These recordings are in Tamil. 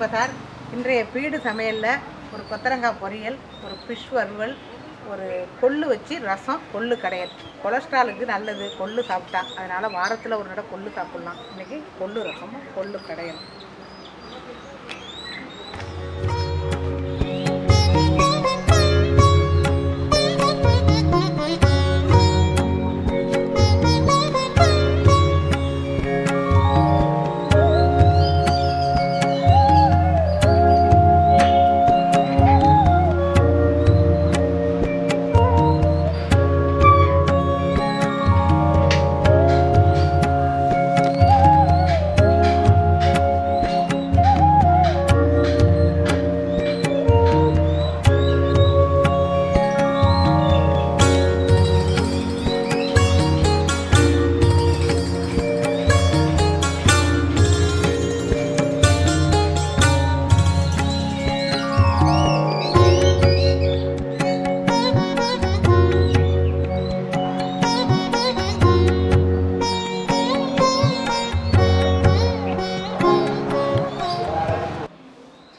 பசார் இன்றைய பீடு சமையலில் ஒரு கொத்தரங்காய் பொரியல் ஒரு ஃபிஷ் வறுவல் ஒரு கொள்ளு வச்சு ரசம் கொள்ளு கடையல். கொலஸ்ட்ராலுக்கு நல்லது கொள்ளு சாப்பிட்டா. அதனால் வாரத்தில் ஒரு நட கொள்ளு சாப்பிட்லாம். இன்றைக்கி கொள்ளு ரசமும் கொள்ளு கடையல்.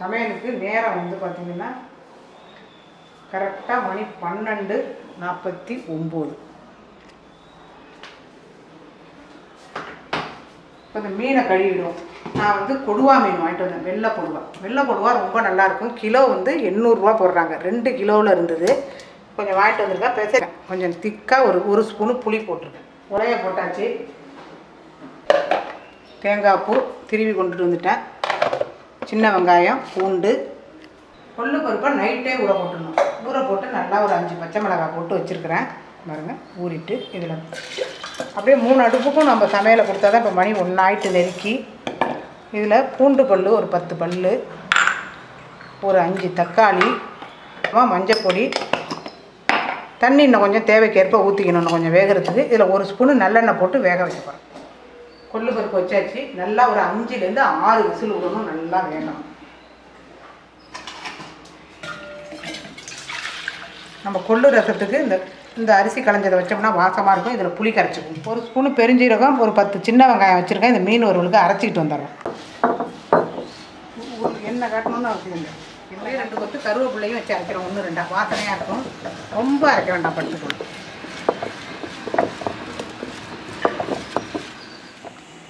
சமையலுக்கு நேரம் வந்து பார்த்திங்கன்னா கரெக்டாக மணி பன்னெண்டு நாற்பத்தி ஒம்பது. இப்போ இந்த மீனை கழுவிடுவோம். நான் வந்து கொடுவா மீன் வாங்கிட்டு வந்தேன். வெள்ளை கொடுவா. வெள்ளை கொடுவா ரொம்ப நல்லாயிருக்கும் கிலோ வந்து எண்ணூறுரூவா போடுறாங்க. ரெண்டு கிலோவில் இருந்தது. கொஞ்சம் வாங்கிட்டு வந்துருக்கா? பேச கொஞ்சம் திக்காக ஒரு ஒரு ஸ்பூனு புளி போட்டிருக்கேன். உலைய போட்டாச்சு. தேங்காய் பூ திருவி கொண்டுட்டு வந்துட்டேன். சின்ன வெங்காயம் பூண்டு கொள்ளு பருப்பை நைட்டே ஊற போட்டுடணும். ஊற போட்டு நல்லா ஒரு அஞ்சு பச்சை மிளகாய் போட்டு வச்சுருக்கிறேன். பாருங்கள் ஊறிட்டு இதில். அப்படியே மூணு அடுப்புக்கும் நம்ம சமையலை கொடுத்தா தான் இப்போ மணி ஒன்றாயிட்டு நெருக்கி. இதில் பூண்டு பல் ஒரு பத்து பல் ஒரு அஞ்சு தக்காளி மஞ்சப்பொடி தண்ணி இன்னும் கொஞ்சம் தேவைக்கேற்ப ஊற்றிக்கணும் இன்னும் கொஞ்சம் வேகிறதுக்கு. இதில் ஒரு ஸ்பூனு நல்லெண்ணெய் போட்டு வேக வைக்க போகிறேன் கொள்ளு பருப்பு வச்சாச்சு. நல்லா ஒரு அஞ்சுலேருந்து ஆறு விசில் விடணும். நல்லா வேணும் நம்ம கொள்ளு ரசத்துக்கு இந்த இந்த அரிசி களைஞ்சதை வச்சோம்னா வாசமாக இருக்கும். இதில் புளி கரைச்சிக்கும். ஒரு ஸ்பூனு பெருஞ்சீரகம் ஒரு பத்து சின்ன வெங்காயம் வச்சுருக்கேன். இந்த மீன் ஒருவளுக்கு அரைச்சிக்கிட்டு வந்துடுறோம். எண்ணெய் காட்டணும்னு அவசியம் இல்லை. இப்படியே ரெண்டு கொத்து கருவேப்பிள்ளையும் வச்சு அரைக்கிறோம். ஒன்று ரெண்டா. வாசனையாக இருக்கும். ரொம்ப அரைக்க வேண்டாம் படுத்துக்கணும்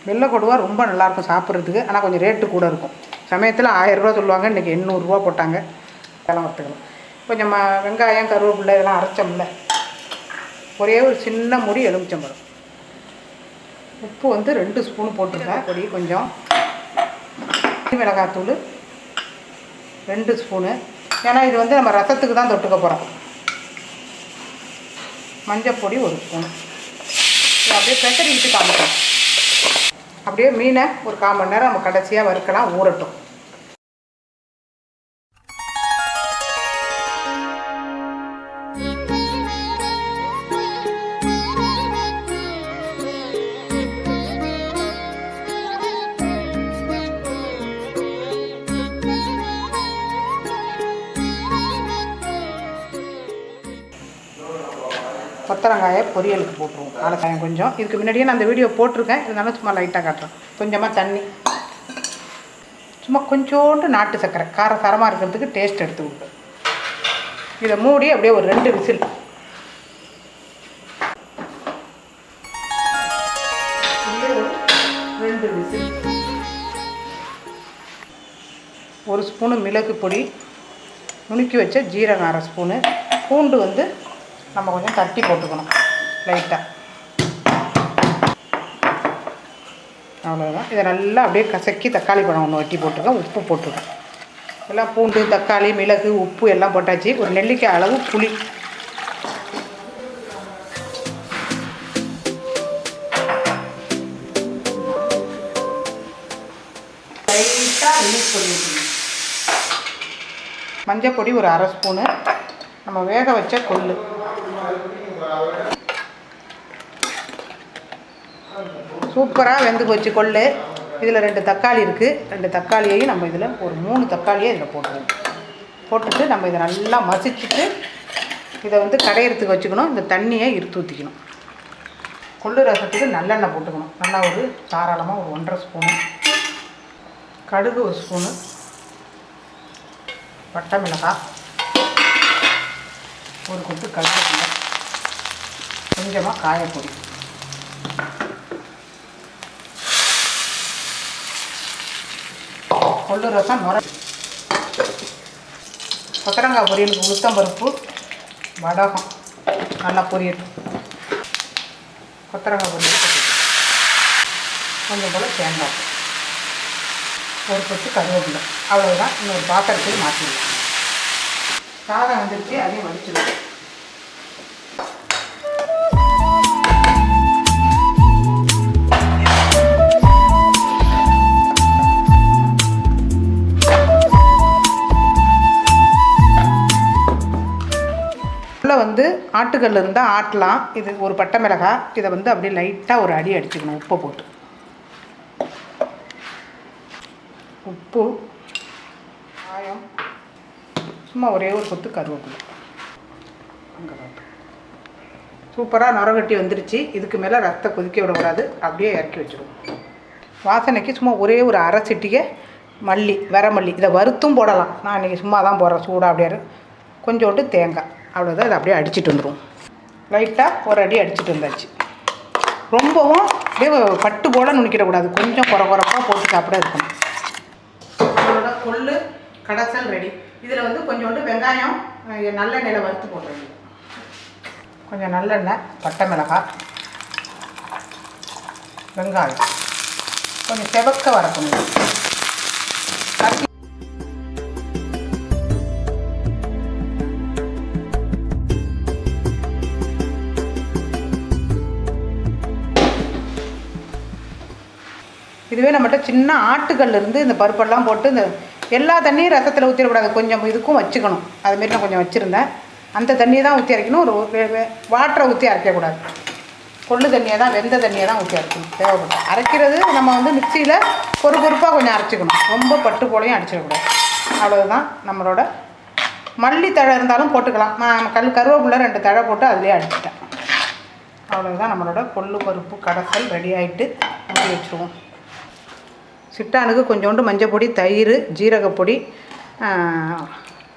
வெள்ளை கொடுவா ரொம்ப நல்லாயிருக்கும் சாப்பிட்றதுக்கு. ஆனால் கொஞ்சம் ரேட்டு கூட இருக்கும். சமயத்தில் ஆயிரரூபா சொல்லுவாங்க இன்றைக்கி எண்ணூறுரூவா போட்டாங்க. இதெல்லாம் வறுத்துக்கலாம் கொஞ்சம் வெங்காயம் கருவேப்பிலை இதெல்லாம் அரைச்சோம்ல ஒரே ஒரு சின்ன முடி எலுமிச்சம்பழம் உப்பு வந்து ரெண்டு ஸ்பூன் போட்டிருக்கேன். பொடி. கொஞ்சம். மிளகாத்தூள் ரெண்டு ஸ்பூனு ஏன்னா இது வந்து நம்ம ரசத்துக்கு தான் தொட்டுக்க போகிறோம் மஞ்சப்பொடி ஒரு ஸ்பூன் அப்படியே பெசரிக்கிட்டு காமிக்கலாம் அப்படியே மீனை ஒரு கால் மணி நேரம் நம்ம கடைசியாக வறுக்கலாம் ஊறட்டும். கொத்தரங்காயை பொரியலுக்கு போட்டுருவோம். காலக்காயம் கொஞ்சம். இதுக்கு முன்னாடியே நான் அந்த வீடியோ போட்டிருக்கேன். இருந்தாலும் சும்மா லைட்டாக காட்டுறேன். கொஞ்சமாக தண்ணி. சும்மா கொஞ்சோண்டு நாட்டு சர்க்கரை. கார சாரமாக இருக்கிறதுக்கு டேஸ்ட் எடுத்து கொடுப்பேன் இதை மூடி அப்படியே ஒரு ரெண்டு விசில். அப்படியே ஒரு ரெண்டு விசில். ஒரு ஸ்பூனு மிளகு பொடி. நுணுக்கி வச்ச ஜீரகம் அரை ஸ்பூனு. பூண்டு வந்து நம்ம கொஞ்சம் தட்டி போட்டுக்கணும் லைட்டாக அவ்வளோதான் இதை நல்லா அப்படியே கசக்கி தக்காளி பழம் ஒன்று வட்டி போட்டுருக்கேன் உப்பு போட்டுருக்கேன் எல்லாம் பூண்டு தக்காளி மிளகு உப்பு எல்லாம் போட்டாச்சு. ஒரு நெல்லிக்காய் அளவு புளி. லைட்டாக ரிலீஸ் மஞ்சள் பொடி ஒரு அரை ஸ்பூனு. நம்ம வேக வச்ச கொள்ளு. சூப்பராக வெந்து போச்சு கொள்ளு. இதில் ரெண்டு தக்காளி இருக்குது ரெண்டு தக்காளியையும் நம்ம இதில் ஒரு மூணு தக்காளியை இதில் போட்டுருவோம். போட்டுட்டு நம்ம இதை நல்லா மசிச்சுட்டு இதை வந்து கடையிறதுக்கு வச்சுக்கணும். இந்த தண்ணியை இருத்து ஊற்றிக்கணும் கொள்ளு ரசத்துக்கு நல்லெண்ணெய் போட்டுக்கணும். நல்லா ஒரு தாராளமாக ஒரு ஒன்றரை ஸ்பூனு கடுகு ஒரு ஸ்பூனு பட்டை மிளகாய் ஒரு கொத்து கடுகு கொஞ்சமாக காயப்பொடி கொள்ளு ரசம் நுர கொத்தரங்காய் பொரியலுக்கு உளுத்தம்பருப்பு வடகம் நல்லா பொரியல். கொத்தரங்காய் பொரியல். கொஞ்சம் போல் தேங்காய் ஒரு கொத்து கருவேப்பிலை. அவ்வளோதான் இன்னொரு பாத்திரத்தில் மாற்றிடலாம். சாதம் வந்துருச்சு அதையும் வடிச்சிடலாம் ஆட்டுக்கல் இருந்தால் ஆட்டலாம். இது ஒரு பட்டை மிளகாய் இதை வந்து அப்படியே லைட்டாக ஒரு அடி அடிச்சுக்கணும். உப்பை போட்டு. உப்பு காயம். சும்மா ஒரே ஒரு கொத்து கருவேப்பிலை. அங்கே சூப்பராக நுரகட்டி வந்துருச்சு. இதுக்கு மேலே ரத்தை கொதிக்க விடக்கூடாது. அப்படியே இறக்கி வச்சிடும் வாசனைக்கு சும்மா ஒரே ஒரு அரை சிட்டிகை மல்லி வரமல்லி இதை வறுத்தும் போடலாம். நான் இன்றைக்கி சும்மா தான் போடுறேன். சூடாக அப்படியே கொஞ்சோண்டு தேங்காய். அவ்வளோதான் இதை அப்படியே அடிச்சிட்டு வந்துடும் லைட்டாக ஒரு அடி அடிச்சிட்டு வந்தாச்சு. ரொம்பவும் அப்படியே பட்டு போல் நுணிக்கிடக்கூடாது கொஞ்சம் குறை குறைப்பாக போட்டு சாப்பிட இருக்கணும் நம்மளோட கொள்ளு கடைசல் ரெடி. இதில் வந்து கொஞ்சோண்டு வெங்காயம் நல்லெண்ணெயில் வறுத்து போட்டுருங்க. கொஞ்சம் நல்லெண்ணெய் பட்டை மிளகாய் வெங்காயம். கொஞ்சம் செவக்க வரக்கணும் இதுவே நம்மகிட்ட சின்ன ஆட்டுக்கல் இருந்து இந்த பருப்பெல்லாம் போட்டு இந்த எல்லா தண்ணியும் ரசத்தில் ஊற்றிடக்கூடாது கொஞ்சம் இதுக்கும் வச்சுக்கணும். அதுமாரி நான் கொஞ்சம் வச்சுருந்தேன். அந்த தண்ணியை தான் ஊற்றி அரைக்கணும். ஒரு வாட்டரை ஊற்றி அரைக்கக்கூடாது. கொள்ளு தண்ணியை தான் வெந்த தண்ணியை தான் ஊற்றி அரைக்கணும். தேவைப்படும். அரைக்கிறது நம்ம வந்து மிக்சியில் பொறு பொறுப்பாக கொஞ்சம் அரைச்சிக்கணும். ரொம்ப பட்டு போலையும் அடிச்சிடக்கூடாது. அவ்வளோதான் நம்மளோட மல்லி தழை இருந்தாலும் போட்டுக்கலாம். நான் கல் கருவேப்பிலை ரெண்டு தழை போட்டு அதிலே அடிச்சிட்டேன். அவ்வளோதான் நம்மளோட கொள்ளு பருப்பு கடைசல் ரெடி ஆகிட்டு ஊற்றி வச்சுருவோம். சிட்டானுக்கு கொஞ்சோண்டு மஞ்சள் பொடி தயிர் ஜீரகப்பொடி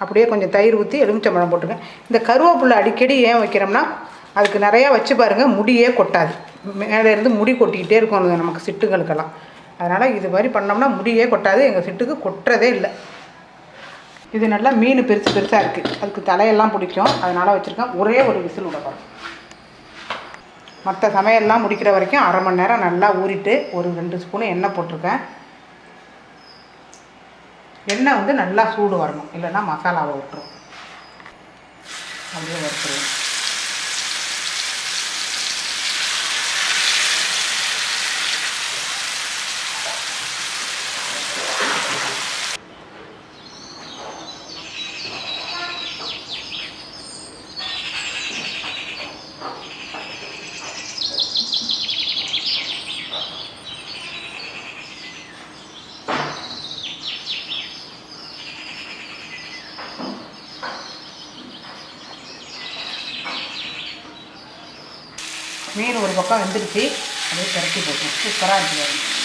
அப்படியே கொஞ்சம் தயிர் ஊற்றி எலுமிச்சம்பழம் போட்டுங்க இந்த கருவேப்பிலை அடிக்கடி ஏன் வைக்கிறோம்னா அதுக்கு நிறையா வச்சு பாருங்கள் முடியே கொட்டாது. மேலே இருந்து முடி கொட்டிக்கிட்டே இருக்கும் அது நமக்கு சிட்டுகளுக்கெல்லாம். அதனால் இது மாதிரி பண்ணோம்னா முடியே கொட்டாது எங்கள் சிட்டுக்கு கொட்டுறதே இல்லை. இது நல்லா மீன் பெருசு பெருசாக இருக்குது அதுக்கு தலையெல்லாம் பிடிக்கும். அதனால் வச்சுருக்கேன். ஒரே ஒரு விசில் விட போகிறேன் மற்ற சமையல்லாம் முடிக்கிற வரைக்கும் அரை மணி நேரம் நல்லா ஊறிட்டு ஒரு ரெண்டு ஸ்பூனு எண்ணெய் போட்டிருக்கேன். எண்ணெய் வந்து நல்லா சூடு வரணும். இல்லைன்னா மசாலாவை விட்டுரும். அப்படியே வறுத்துருவோம். மீன் ஒரு பக்கம் வெந்துருச்சு அப்படியே திரட்டி போட்டோம். சூப்பராக இருக்குது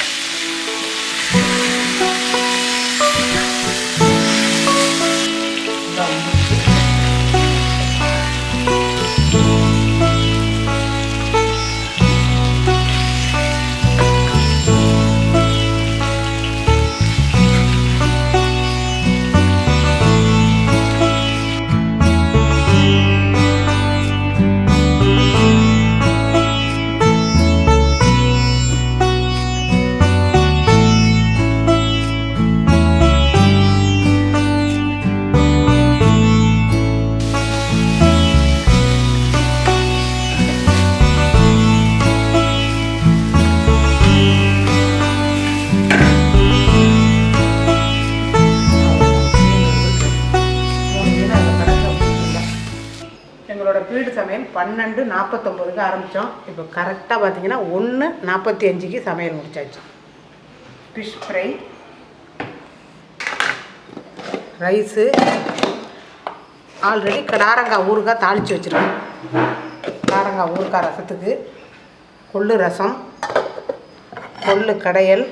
பன்னெண்டு நாற்பத்தொம்போதுக்கு ஆரம்பித்தோம் இப்போ கரெக்டாக பார்த்தீங்கன்னா ஒன்று நாற்பத்தி அஞ்சுக்கு சமையல் முடிச்சாச்சு. ஃபிஷ் ஃப்ரை ரைஸு ஆல்ரெடி நாரங்காய் ஊறுகாய் தாளித்து வச்சுருக்கோம். காரங்காய் ஊறுகாய் ரசத்துக்கு கொள்ளு ரசம் கொள்ளு கடையல்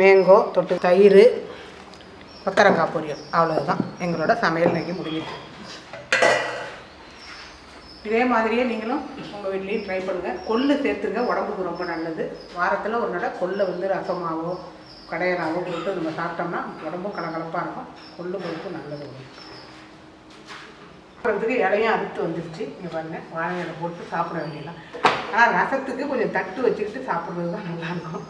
மேங்கோ தொட்டு தயிர் கொத்தரங்காய் பொரியல். அவ்வளோதான் எங்களோட சமையல் இன்னைக்கு முடிஞ்சிச்சு இதே மாதிரியே நீங்களும் உங்கள் வீட்லேயும் ட்ரை பண்ணுங்கள் கொள்ளு சேர்த்துங்க உடம்புக்கு ரொம்ப நல்லது. வாரத்தில் ஒரு நடை கொள்ளை வந்து ரசமாகவோ கடையராகவோ போட்டு நம்ம சாப்பிட்டோம்னா உடம்பும் கலகலப்பாக இருக்கும். கொள்ளு பொறுப்பு நல்லது. சாப்பிட்றதுக்கு இலையும் அறுத்து வந்துருச்சு. இங்கே பாருங்கள் வாழை இலை போட்டு சாப்பிட வேண்டியலாம் ஆனால் ரசத்துக்கு கொஞ்சம் தட்டு வச்சுக்கிட்டு சாப்பிட்றது தான் நல்லாயிருக்கும்